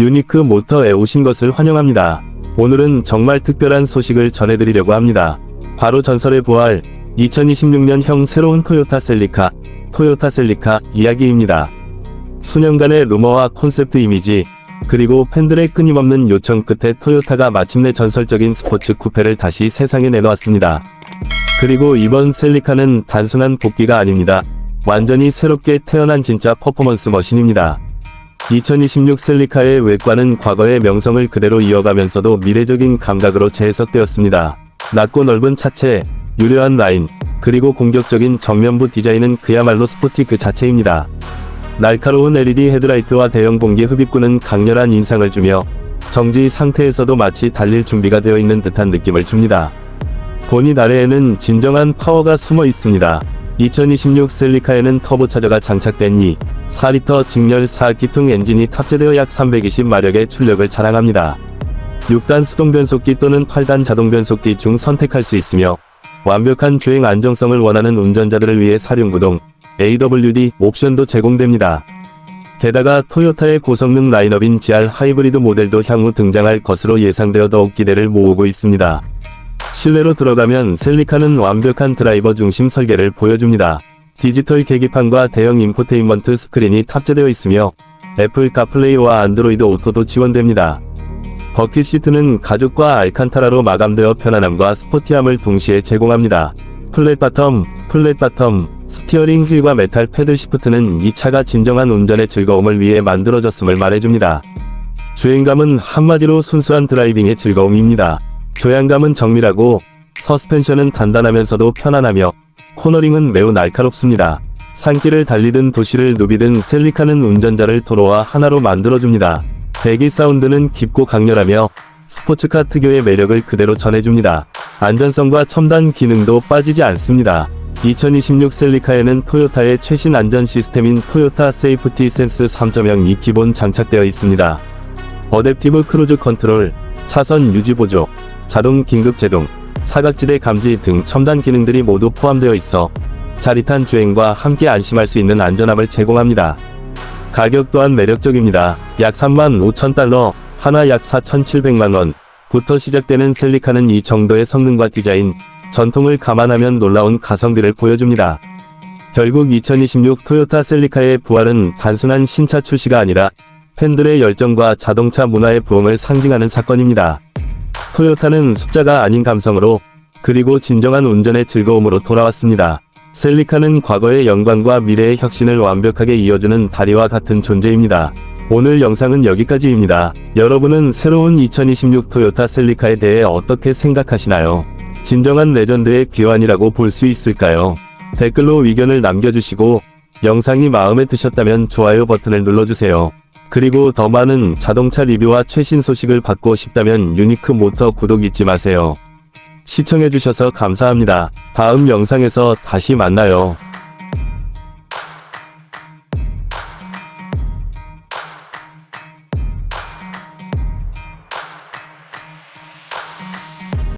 유니크 모터에 오신 것을 환영합니다. 오늘은 정말 특별한 소식을 전해드리려고 합니다. 바로 전설의 부활 2026년형 새로운 토요타 셀리카, 토요타 셀리카 이야기입니다. 수년간의 루머와 콘셉트 이미지, 그리고 팬들의 끊임없는 요청 끝에 토요타가 마침내 전설적인 스포츠 쿠페를 다시 세상에 내놓았습니다. 그리고 이번 셀리카는 단순한 복귀가 아닙니다. 완전히 새롭게 태어난 진짜 퍼포먼스 머신입니다. 2026 셀리카의 외관은 과거의 명성을 그대로 이어가면서도 미래적인 감각으로 재해석되었습니다. 낮고 넓은 차체, 유려한 라인, 그리고 공격적인 정면부 디자인은 그야말로 스포티 그 자체입니다. 날카로운 LED 헤드라이트와 대형 공기 흡입구는 강렬한 인상을 주며 정지 상태에서도 마치 달릴 준비가 되어 있는 듯한 느낌을 줍니다. 본닛 아래에는 진정한 파워가 숨어 있습니다. 2026 셀리카에는 터보차저가 장착된 이 4리터 직렬 4기통 엔진이 탑재되어 약 320마력의 출력을 자랑합니다. 6단 수동 변속기 또는 8단 자동 변속기 중 선택할 수 있으며 완벽한 주행 안정성을 원하는 운전자들을 위해 사륜구동 AWD 옵션도 제공됩니다. 게다가 토요타의 고성능 라인업인 GR 하이브리드 모델도 향후 등장할 것으로 예상되어 더욱 기대를 모으고 있습니다. 실내로 들어가면 셀리카는 완벽한 드라이버 중심 설계를 보여줍니다. 디지털 계기판과 대형 인포테인먼트 스크린이 탑재되어 있으며 애플 카플레이와 안드로이드 오토도 지원됩니다. 버킷 시트는 가죽과 알칸타라로 마감되어 편안함과 스포티함을 동시에 제공합니다. 플랫 바텀, 플랫 바텀, 스티어링 휠과 메탈 패들 시프트는 이 차가 진정한 운전의 즐거움을 위해 만들어졌음을 말해줍니다. 주행감은 한마디로 순수한 드라이빙의 즐거움입니다. 조향감은 정밀하고 서스펜션은 단단하면서도 편안하며 코너링은 매우 날카롭습니다. 산길을 달리든 도시를 누비든 셀리카는 운전자를 도로와 하나로 만들어줍니다. 배기 사운드는 깊고 강렬하며 스포츠카 특유의 매력을 그대로 전해줍니다. 안전성과 첨단 기능도 빠지지 않습니다. 2026 셀리카에는 토요타의 최신 안전 시스템인 토요타 세이프티 센스 3.0이 기본 장착되어 있습니다. 어댑티브 크루즈 컨트롤, 차선 유지 보조, 자동 긴급 제동, 사각지대 감지 등 첨단 기능들이 모두 포함되어 있어 짜릿한 주행과 함께 안심할 수 있는 안전함을 제공합니다. 가격 또한 매력적입니다. 약 3만 5천 달러, 하나 약 4,700만 원 부터 시작되는 셀리카는 이 정도의 성능과 디자인, 전통을 감안하면 놀라운 가성비를 보여줍니다. 결국 2026 토요타 셀리카의 부활은 단순한 신차 출시가 아니라 팬들의 열정과 자동차 문화의 부흥을 상징하는 사건입니다. 토요타는 숫자가 아닌 감성으로 그리고 진정한 운전의 즐거움으로 돌아왔습니다. 셀리카는 과거의 영광과 미래의 혁신을 완벽하게 이어주는 다리와 같은 존재입니다. 오늘 영상은 여기까지입니다. 여러분은 새로운 2026 토요타 셀리카에 대해 어떻게 생각하시나요? 진정한 레전드의 귀환이라고 볼 수 있을까요? 댓글로 의견을 남겨주시고 영상이 마음에 드셨다면 좋아요 버튼을 눌러주세요. 그리고 더 많은 자동차 리뷰와 최신 소식을 받고 싶다면 유니크 모터 구독 잊지 마세요. 시청해주셔서 감사합니다. 다음 영상에서 다시 만나요.